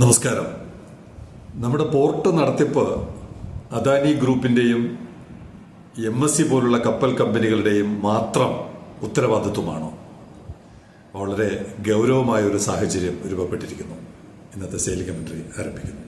നമസ്കാരം. നമ്മുടെ പോർട്ട് നടത്തിപ്പ് അദാനി ഗ്രൂപ്പിന്റെയും എം എസ് സി പോലുള്ള കപ്പൽ കമ്പനികളുടെയും മാത്രം ഉത്തരവാദിത്വമാണോ? വളരെ ഗൗരവമായ ഒരു സാഹചര്യം രൂപപ്പെട്ടിരിക്കുന്നു. ഇന്നത്തെ സെയിൽ കമന്ററി ആരംഭിക്കുന്നു.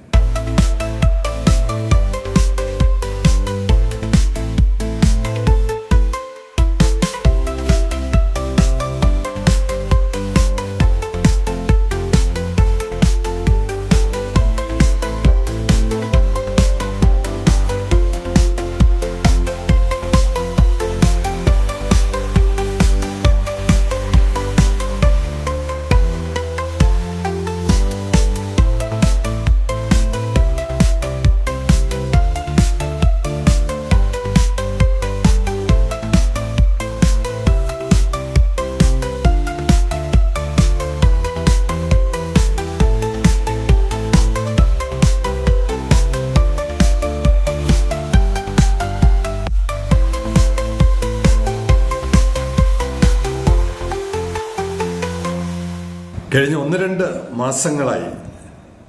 കഴിഞ്ഞ ഒന്ന് രണ്ട് മാസങ്ങളായി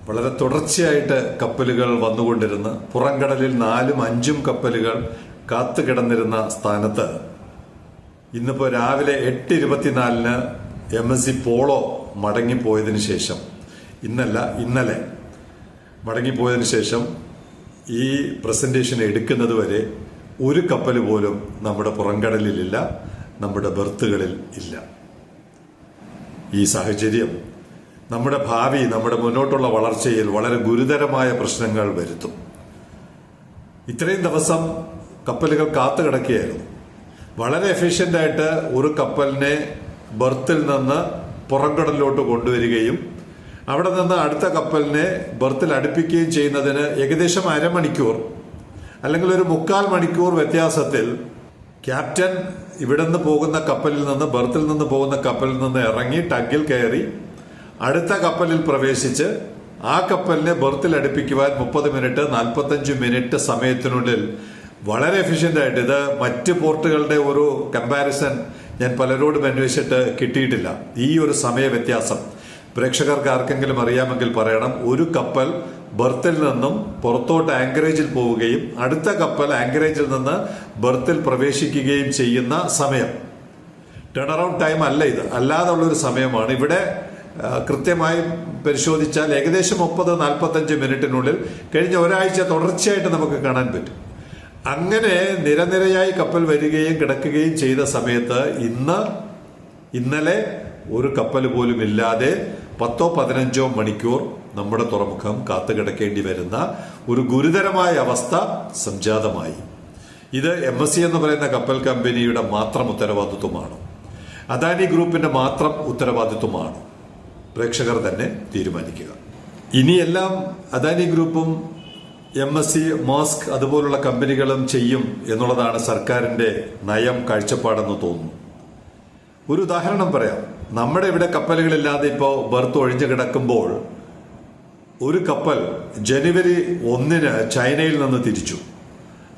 വളരെ തുടർച്ചയായിട്ട് കപ്പലുകൾ വന്നുകൊണ്ടിരുന്ന് പുറംകടലിൽ നാലും അഞ്ചും കപ്പലുകൾ കാത്തു കിടന്നിരുന്ന സ്ഥാനത്ത് ഇന്നിപ്പോൾ രാവിലെ എട്ട് ഇരുപത്തിനാലിന് എം എസ് സി പോളോ മടങ്ങിപ്പോയതിനു ശേഷം ഇന്നല്ല ഇന്നലെ മടങ്ങിപ്പോയതിനു ശേഷം ഈ പ്രസന്റേഷൻ എടുക്കുന്നത് വരെ ഒരു കപ്പൽ പോലും നമ്മുടെ പുറംകടലിലില്ല നമ്മുടെ ബർത്തുകളിൽ ഇല്ല. ഈ സാഹചര്യം നമ്മുടെ ഭാവി നമ്മുടെ മുന്നോട്ടുള്ള വളർച്ചയിൽ വളരെ ഗുരുതരമായ പ്രശ്നങ്ങൾ വരുത്തും. ഇത്രയും ദിവസം കപ്പലുകൾ കാത്തു കിടക്കുകയായിരുന്നു. വളരെ എഫിഷ്യന്റായിട്ട് ഒരു കപ്പലിനെ ബർത്തിൽ നിന്ന് പുറംകടലിലോട്ട് കൊണ്ടുവരികയും അവിടെ നിന്ന് അടുത്ത കപ്പലിനെ ബർത്തിൽ അടുപ്പിക്കുകയും ചെയ്യുന്നതിന് ഏകദേശം അരമണിക്കൂർ അല്ലെങ്കിൽ ഒരു മുക്കാൽ മണിക്കൂർ വ്യത്യാസത്തിൽ ക്യാപ്റ്റൻ ഇവിടെ നിന്ന് പോകുന്ന കപ്പലിൽ നിന്ന് ബർത്തിൽ നിന്ന് പോകുന്ന കപ്പലിൽ നിന്ന് ഇറങ്ങി ടഗിൽ കയറി അടുത്ത കപ്പലിൽ പ്രവേശിച്ച് ആ കപ്പലിനെ ബർത്തിൽ അടുപ്പിക്കുവാൻ മുപ്പത് മിനിറ്റ് നാൽപ്പത്തഞ്ച് മിനിറ്റ് സമയത്തിനുള്ളിൽ വളരെ എഫിഷ്യന്റ് ആയിട്ട് ഇത് മറ്റ് പോർട്ടുകളുടെ ഒരു കമ്പാരിസൺ ഞാൻ പലരോടും അന്വേഷിച്ചിട്ട് കിട്ടിയിട്ടില്ല. ഈ ഒരു സമയ വ്യത്യാസം പ്രേക്ഷകർക്ക് ആർക്കെങ്കിലും അറിയാമെങ്കിൽ പറയണം ഒരു കപ്പൽ ബർത്തിൽ നിന്നും പുറത്തോട്ട് ആങ്കറേജിൽ പോവുകയും അടുത്ത കപ്പൽ ആങ്കറേജിൽ നിന്ന് ബർത്തിൽ പ്രവേശിക്കുകയും ചെയ്യുന്ന സമയം. ടേൺ ടൈം അല്ല ഇത്. അല്ലാതുള്ള ഒരു സമയമാണ്. ഇവിടെ കൃത്യമായി പരിശോധിച്ചാൽ ഏകദേശം മുപ്പത് നാൽപ്പത്തഞ്ച് മിനിറ്റിനുള്ളിൽ കഴിഞ്ഞ ഒരാഴ്ച തുടർച്ചയായിട്ട് നമുക്ക് കാണാൻ പറ്റും. അങ്ങനെ നിരനിരയായി കപ്പൽ വരികയും കിടക്കുകയും ചെയ്ത സമയത്ത് ഇന്ന് ഇന്നലെ ഒരു കപ്പൽ പോലും ഇല്ലാതെ പത്തോ പതിനഞ്ചോ മണിക്കൂർ നമ്മുടെ തുറമുഖം കാത്തുകിടക്കേണ്ടി വരുന്ന ഒരു ഗുരുതരമായ അവസ്ഥ സംജാതമായി. ഇത് എം എസ് സി എന്ന് പറയുന്ന കപ്പൽ കമ്പനിയുടെ മാത്രം ഉത്തരവാദിത്വമാണ്. അദാനി ഗ്രൂപ്പിന്റെ മാത്രം ഉത്തരവാദിത്വമാണ് പ്രേക്ഷകർ തന്നെ തീരുമാനിക്കുക. ഇനിയെല്ലാം അദാനി ഗ്രൂപ്പും എം എസ് സി മോസ്ക് അതുപോലുള്ള കമ്പനികളും ചെയ്യും എന്നുള്ളതാണ് സർക്കാരിന്റെ നയം കാഴ്ചപ്പാടെന്ന് തോന്നുന്നു. ഒരു ഉദാഹരണം പറയാം. നമ്മുടെ ഇവിടെ കപ്പലുകളില്ലാതെ ഇപ്പോൾ ബർത്ത് ഒഴിഞ്ഞു കിടക്കുമ്പോൾ ഒരു കപ്പൽ ജനുവരി ഒന്നിന് ചൈനയിൽ നിന്ന് തിരിച്ചു.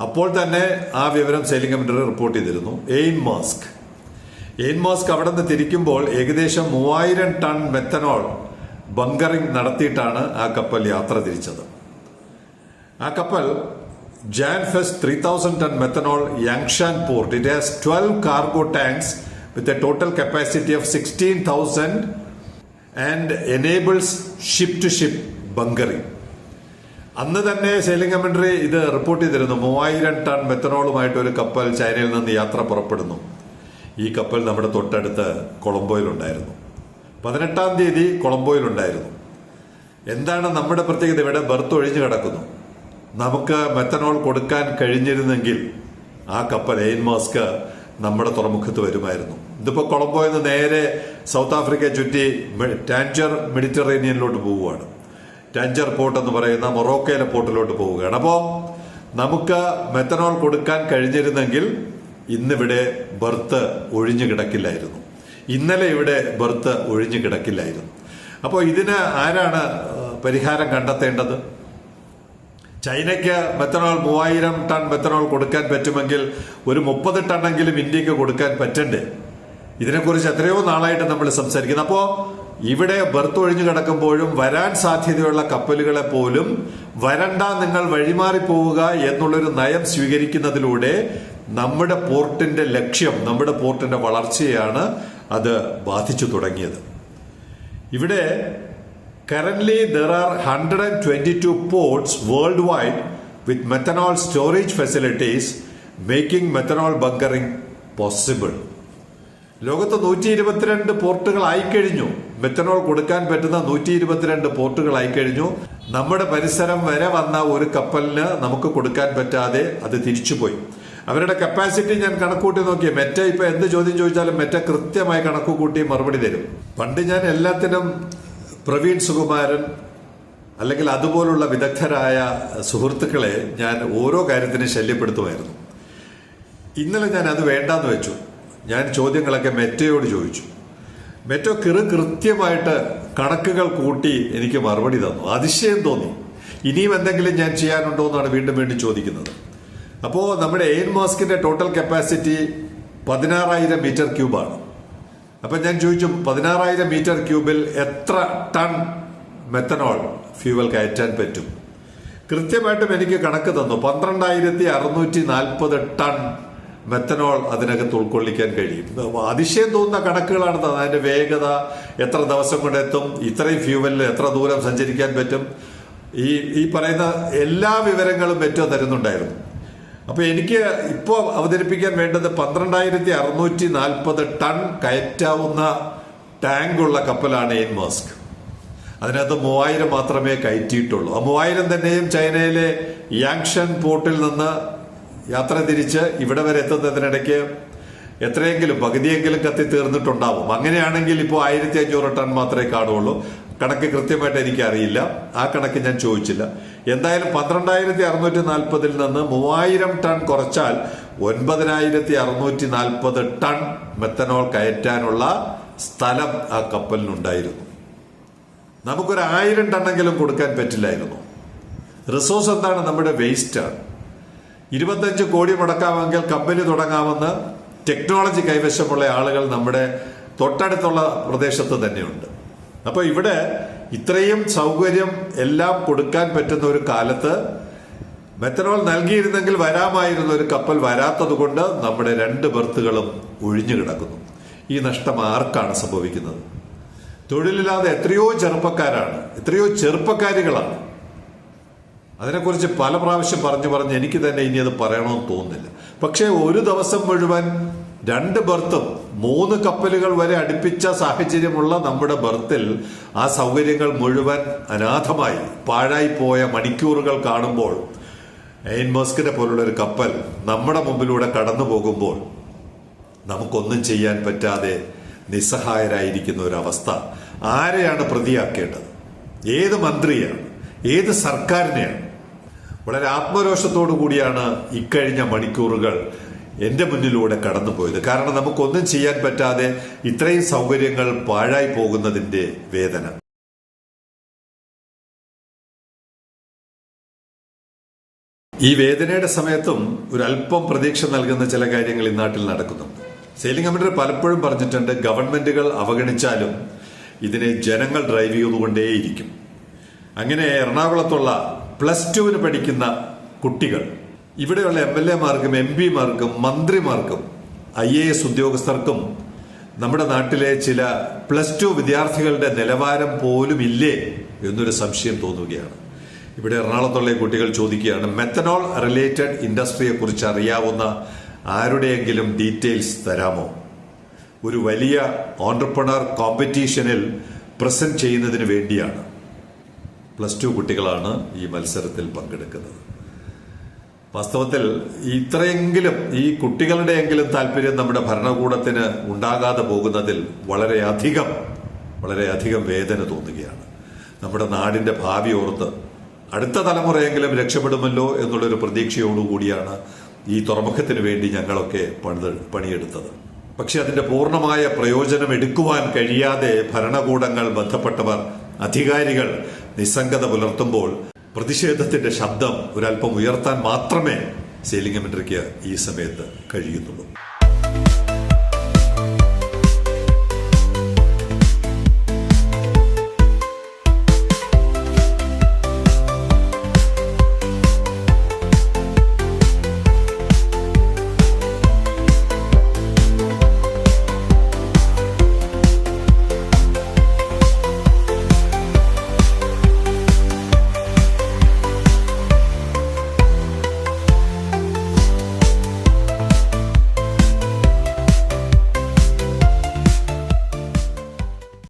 അപ്പോൾ തന്നെ ആ വിവരം സെയിലിംഗ് കമ്മിറ്റി റിപ്പോർട്ട് ചെയ്തിരുന്നു. എയിൻ മാസ്ക് എയിൻ മാസ്ക് അവിടെ നിന്ന് തിരിക്കുമ്പോൾ ഏകദേശം മൂവായിരം ടൺ മെത്തനോൾ ബങ്കറിംഗ് നടത്തിയിട്ടാണ് ആ കപ്പൽ യാത്ര തിരിച്ചത്. ആ കപ്പൽ ജാൻ fest three thousand ton methanol Yangshan port it has twelve cargo tanks with a total capacity of sixteen thousand and enables ship to ship bunkering അന്ന് തന്നെ സെയിലിംഗ് കമന്ററി ഇത് റിപ്പോർട്ട് ചെയ്തിരുന്നു. മൂവായിരം ടൺ മെത്തനോളുമായിട്ട് ഒരു കപ്പൽ ചൈനയിൽ നിന്ന് യാത്ര പുറപ്പെടുന്നു. ഈ കപ്പൽ നമ്മുടെ തൊട്ടടുത്ത് കൊളംബോയിലുണ്ടായിരുന്നു. പതിനെട്ടാം തീയതി കൊളംബോയിലുണ്ടായിരുന്നു. എന്താണ് നമ്മുടെ പ്രത്യേകത? ഇവിടെ ബർത്ത് ഒഴിഞ്ഞു കിടക്കുന്നു. നമുക്ക് മെത്തനോൾ കൊടുക്കാൻ കഴിഞ്ഞിരുന്നെങ്കിൽ ആ കപ്പൽ എയിൻ മാസ്ക് നമ്മുടെ തുറമുഖത്ത് വരുമായിരുന്നു. ഇതിപ്പോൾ കൊളംബോയിൽ നിന്ന് നേരെ സൗത്ത് ആഫ്രിക്കയെ ചുറ്റി ടാൻജർ മെഡിറ്ററേനിയനിലോട്ട് പോവുകയാണ്. ടാൻജർ പോർട്ട് എന്ന് പറയുന്ന മൊറോക്കയിലെ പോർട്ടിലോട്ട് പോവുകയാണ്. അപ്പോൾ നമുക്ക് മെത്തനോൾ കൊടുക്കാൻ കഴിഞ്ഞിരുന്നെങ്കിൽ ഇന്നിവിടെ ബർത്ത് ഒഴിഞ്ഞു കിടക്കില്ലായിരുന്നു. ഇന്നലെ ഇവിടെ ബർത്ത് ഒഴിഞ്ഞു കിടക്കില്ലായിരുന്നു. അപ്പോൾ ഇതിന് ആരാണ് പരിഹാരം കണ്ടെത്തേണ്ടത്? ചൈനയ്ക്ക് മെത്തനോൾ മൂവായിരം ടൺ മെത്തനോൾ കൊടുക്കാൻ പറ്റുമെങ്കിൽ ഒരു മുപ്പത് ടണ്ണെങ്കിലും ഇന്ത്യയ്ക്ക് കൊടുക്കാൻ പറ്റണ്ടേ? ഇതിനെക്കുറിച്ച് എത്രയോ നാളായിട്ട് നമ്മൾ സംസാരിക്കുന്നു. അപ്പോൾ ഇവിടെ ബർത്ത് ഒഴിഞ്ഞു കിടക്കുമ്പോഴും വരാൻ സാധ്യതയുള്ള കപ്പലുകളെ പോലും വരണ്ട നിങ്ങൾ വഴിമാറി പോവുക എന്നുള്ളൊരു നയം സ്വീകരിക്കുന്നതിലൂടെ നമ്മുടെ പോർട്ടിന്റെ ലക്ഷ്യം നമ്മുടെ പോർട്ടിന്റെ വളർച്ചയാണ് അത് ബാധിച്ചു തുടങ്ങിയത്. ഇവിടെ currently there are hundred and twenty two ports world wide with methanol storage facilities making methanol bunkering possible ലോകത്ത് നൂറ്റി ഇരുപത്തിരണ്ട് പോർട്ടുകൾ ആയിക്കഴിഞ്ഞു. മെത്തനോൾ കൊടുക്കാൻ പറ്റുന്ന നൂറ്റി ഇരുപത്തിരണ്ട് പോർട്ടുകൾ ആയിക്കഴിഞ്ഞു. നമ്മുടെ പരിസരം വരെ വന്ന ഒരു കപ്പലിന് നമുക്ക് കൊടുക്കാൻ പറ്റാതെ അത് തിരിച്ചുപോയി. അവരുടെ കപ്പാസിറ്റി ഞാൻ കണക്കൂട്ടി നോക്കി. മെറ്റ ഇപ്പൊ എന്ത് ചോദ്യം ചോദിച്ചാലും മെറ്റ കൃത്യമായി കണക്ക് കൂട്ടി മറുപടി തരും. പണ്ട് ഞാൻ എല്ലാത്തിനും പ്രവീൺ സുകുമാരൻ അല്ലെങ്കിൽ അതുപോലുള്ള വിദഗ്ധരായ സുഹൃത്തുക്കളെ ഞാൻ ഓരോ കാര്യത്തിനും ശല്യപ്പെടുത്തുമായിരുന്നു. ഇന്നലെ ഞാൻ അത് വേണ്ടാന്ന് വെച്ചു. ഞാൻ ചോദ്യങ്ങളൊക്കെ മെറ്റയോട് ചോദിച്ചു. മെറ്റോ കിറു കൃത്യമായിട്ട് കണക്കുകൾ കൂട്ടി എനിക്ക് മറുപടി തന്നു. അതിശയം തോന്നി. ഇനിയും എന്തെങ്കിലും ഞാൻ ചെയ്യാനുണ്ടോ എന്നാണ് വീണ്ടും വീണ്ടും ചോദിക്കുന്നത്. അപ്പോൾ നമ്മുടെ എയിൻ മാസ്കിന്റെ ടോട്ടൽ കപ്പാസിറ്റി പതിനാറായിരം മീറ്റർ ക്യൂബാണ് അപ്പം ഞാൻ ചോദിച്ചു പതിനാറായിരം മീറ്റർ ക്യൂബിൽ എത്ര ടൺ മെത്തനോൾ ഫ്യൂവൽ കയറ്റാൻ പറ്റും? കൃത്യമായിട്ടും എനിക്ക് കണക്ക് തന്നു. പന്ത്രണ്ടായിരത്തി അറുന്നൂറ്റി നാൽപ്പത് ടൺ മെത്തനോൾ അതിനകത്ത് ഉൾക്കൊള്ളിക്കാൻ കഴിയും. അതിശയം തോന്നുന്ന കണക്കുകളാണ് അതിന്റെ വേഗത എത്ര ദിവസം കൊണ്ട് എത്തും ഇത്രയും ഫ്യൂവലിൽ എത്ര ദൂരം സഞ്ചരിക്കാൻ പറ്റും. ഈ ഈ പറയുന്ന എല്ലാ വിവരങ്ങളും മെറ്റോ തരുന്നുണ്ടായിരുന്നു. അപ്പൊ എനിക്ക് ഇപ്പോൾ അവതരിപ്പിക്കാൻ വേണ്ടത് പന്ത്രണ്ടായിരത്തി അറുന്നൂറ്റി നാൽപ്പത് ടൺ കയറ്റാവുന്ന ടാങ്കുള്ള കപ്പലാണ് എയിൻ മാസ്ക്. അതിനകത്ത് മൂവായിരം മാത്രമേ കയറ്റിയിട്ടുള്ളൂ. ആ മൂവായിരം തന്നെയും ചൈനയിലെ യാങ്ഷൻ പോർട്ടിൽ നിന്ന് യാത്ര തിരിച്ച് ഇവിടെ വരെ എത്തുന്നതിനിടയ്ക്ക് എത്രയെങ്കിലും പകുതിയെങ്കിലും കത്തി തീർന്നിട്ടുണ്ടാവും. അങ്ങനെയാണെങ്കിൽ ഇപ്പോൾ ആയിരത്തി അഞ്ഞൂറ് ടൺ മാത്രമേ കാണുള്ളൂ കണക്ക് കൃത്യമായിട്ട് എനിക്ക് അറിയില്ല ആ കണക്ക് ഞാൻ ചോദിച്ചില്ല. എന്തായാലും പന്ത്രണ്ടായിരത്തി അറുന്നൂറ്റി നാൽപ്പതിൽ നിന്ന് മൂവായിരം ടൺ കുറച്ചാൽ ഒൻപതിനായിരത്തി അറുന്നൂറ്റി നാൽപ്പത് ടൺ മെത്തനോൾ കയറ്റാനുള്ള സ്ഥലം ആ കപ്പലിനുണ്ടായിരുന്നു. നമുക്കൊരു ആയിരം ടണ്ണെങ്കിലും കൊടുക്കാൻ പറ്റില്ലായിരുന്നു. റിസോഴ്സ് എന്താണ് നമ്മുടെ വേസ്റ്റാണ് ഇരുപത്തഞ്ച് കോടി മുടക്കാമെങ്കിൽ കമ്പനി തുടങ്ങാമെന്ന് ടെക്നോളജി കൈവശമുള്ള ആളുകൾ നമ്മുടെ തൊട്ടടുത്തുള്ള പ്രദേശത്ത് തന്നെയുണ്ട്. അപ്പോൾ ഇവിടെ ഇത്രയും സൗകര്യം എല്ലാം കൊടുക്കാൻ പറ്റുന്ന ഒരു കാലത്ത് മെത്തനോൾ നൽകിയിരുന്നെങ്കിൽ വരാമായിരുന്ന ഒരു കപ്പൽ വരാത്തത് കൊണ്ട് നമ്മുടെ രണ്ട് ബർത്തുകളും ഒഴിഞ്ഞു കിടക്കുന്നു. ഈ നഷ്ടം ആർക്കാണ് സംഭവിക്കുന്നത്? തൊഴിലില്ലാതെ എത്രയോ ചെറുപ്പക്കാരാണ് എത്രയോ ചെറുപ്പക്കാരികളാണ് അതിനെക്കുറിച്ച് പല പ്രാവശ്യം പറഞ്ഞു പറഞ്ഞ് എനിക്ക് തന്നെ ഇനി അത് പറയണമെന്ന് തോന്നുന്നില്ല. പക്ഷേ ഒരു ദിവസം മുഴുവൻ രണ്ട് ബർത്തും മൂന്ന് കപ്പലുകൾ വരെ അടുപ്പിച്ച സാഹചര്യമുള്ള നമ്മുടെ ബർത്തിൽ ആ സൗകര്യങ്ങൾ മുഴുവൻ അനാഥമായി പാഴായി പോയ മണിക്കൂറുകൾ കാണുമ്പോൾ എയിൻ മസ്കിനെ പോലുള്ള ഒരു കപ്പൽ നമ്മുടെ മുമ്പിലൂടെ കടന്നു പോകുമ്പോൾ നമുക്കൊന്നും ചെയ്യാൻ പറ്റാതെ നിസ്സഹായരായിരിക്കുന്ന ഒരവസ്ഥ ആരെയാണ് പ്രതിയാക്കേണ്ടത്? ഏത് മന്ത്രിയാണ്? ഏത് സർക്കാരിനെയാണ്? വളരെ ആത്മരോഷത്തോടു കൂടിയാണ് ഇക്കഴിഞ്ഞ മണിക്കൂറുകൾ എന്റെ മുന്നിലൂടെ കടന്നുപോയത്. കാരണം നമുക്കൊന്നും ചെയ്യാൻ പറ്റാതെ ഇത്രയും സൗകര്യങ്ങൾ പാഴായി പോകുന്നതിന്റെ വേദന. ഈ വേദനയുടെ സമയത്തും ഒരു അല്പം പ്രതീക്ഷ നൽകുന്ന ചില കാര്യങ്ങൾ ഈ നാട്ടിൽ നടക്കുന്നുണ്ട്. സെയിലിംഗ് കമ്മിറ്റി പലപ്പോഴും പറഞ്ഞിട്ടുണ്ട് ഗവൺമെന്റുകൾ അവഗണിച്ചാലും ഇതിനെ ജനങ്ങൾ ഡ്രൈവ് ചെയ്തുകൊണ്ടേയിരിക്കും. അങ്ങനെ എറണാകുളത്തുള്ള പ്ലസ് ടുവിന് പഠിക്കുന്ന കുട്ടികൾ. ഇവിടെയുള്ള എം എൽ എമാർക്കും എം പിമാർക്കും മന്ത്രിമാർക്കും ഐ എ എസ് ഉദ്യോഗസ്ഥർക്കും നമ്മുടെ നാട്ടിലെ ചില പ്ലസ് ടു വിദ്യാർത്ഥികളുടെ നിലവാരം പോലും ഇല്ലേ എന്നൊരു സംശയം തോന്നുകയാണ്. ഇവിടെ എറണാകുളത്തുള്ള കുട്ടികൾ ചോദിക്കുകയാണ് മെത്തനോൾ റിലേറ്റഡ് ഇൻഡസ്ട്രിയെ കുറിച്ച് അറിയാവുന്ന ആരുടെയെങ്കിലും ഡീറ്റെയിൽസ് തരാമോ? ഒരു വലിയ ഓണ്ടർപ്രണർ കോമ്പറ്റീഷനിൽ പ്രസന്റ് ചെയ്യുന്നതിന് വേണ്ടിയാണ്. പ്ലസ് ടു കുട്ടികളാണ് ഈ മത്സരത്തിൽ പങ്കെടുക്കുന്നത്. വാസ്തവത്തിൽ ഇത്രയെങ്കിലും ഈ കുട്ടികളുടെയെങ്കിലും താല്പര്യം നമ്മുടെ ഭരണകൂടത്തിന് ഉണ്ടാകാതെ പോകുന്നതിൽ വളരെയധികം വളരെയധികം വേദന തോന്നുകയാണ്. നമ്മുടെ നാടിന്റെ ഭാവി ഓർത്ത് അടുത്ത തലമുറയെങ്കിലും രക്ഷപ്പെടുമല്ലോ എന്നുള്ളൊരു പ്രതീക്ഷയോടുകൂടിയാണ് ഈ തുറമുഖത്തിന് വേണ്ടി ഞങ്ങളൊക്കെ പണിത് പണിയെടുത്തത്. പക്ഷെ അതിന്റെ പൂർണമായ പ്രയോജനം എടുക്കുവാൻ കഴിയാതെ ഭരണകൂടങ്ങൾ ബന്ധപ്പെട്ടവർ അധികാരികൾ നിസ്സംഗത പുലർത്തുമ്പോൾ പ്രതിഷേധത്തിന്റെ ശബ്ദം ഒരല്പം ഉയർത്താൻ മാത്രമേ സെയിലിംഗ് കമന്ററിക്ക് ഈ സമയത്ത് കഴിയുന്നുള്ളൂ.